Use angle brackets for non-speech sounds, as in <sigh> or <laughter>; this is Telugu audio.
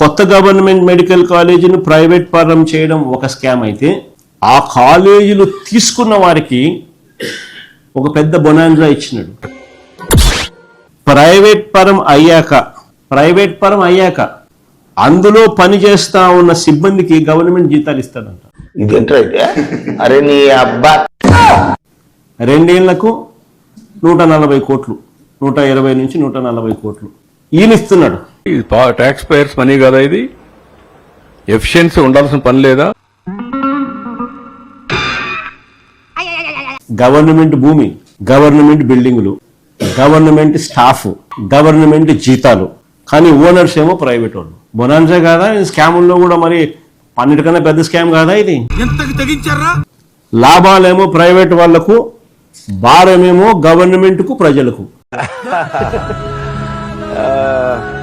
కొత్త గవర్నమెంట్ మెడికల్ కాలేజీని ప్రైవేట్ పరం చేయడం ఒక స్కామ్ అయితే ఆ కాలేజీలు తీసుకున్న వారికి ఒక పెద్ద బొనాంజా ఇచ్చినాడు. ప్రైవేట్ పరం అయ్యాక ప్రైవేట్ పరం అయ్యాక అందులో పనిచేస్తా ఉన్న సిబ్బందికి గవర్నమెంట్ జీతాలు ఇస్తాడంట. అరే నీ అబ్బా. రెండేళ్ళకు నూట నలభై కోట్లు నూట ఇరవై నుంచి నూట నలభై కోట్లు. ఈయన ఇస్తున్నాడు. ఇది ట్యాక్స్ పేయర్స్ మనీ కదా ఇది. ఎఫిషియన్సీ ఉండాల్సిన పని లేదా? గవర్నమెంట్ భూమి గవర్నమెంట్ బిల్డింగులు గవర్నమెంట్ స్టాఫ్ గవర్నమెంట్ జీతాలు. కానీ ఓనర్స్ ఏమో ప్రైవేట్ వాళ్ళు. బొనాన్సే కాదా? స్కాముల్లో కూడా మరి పన్నెండుకన్నా పెద్ద స్కామ్ కాదా ఇది? లాభాలేమో ప్రైవేట్ వాళ్ళకు భారమేమో గవర్నమెంట్కు ప్రజలకు <laughs>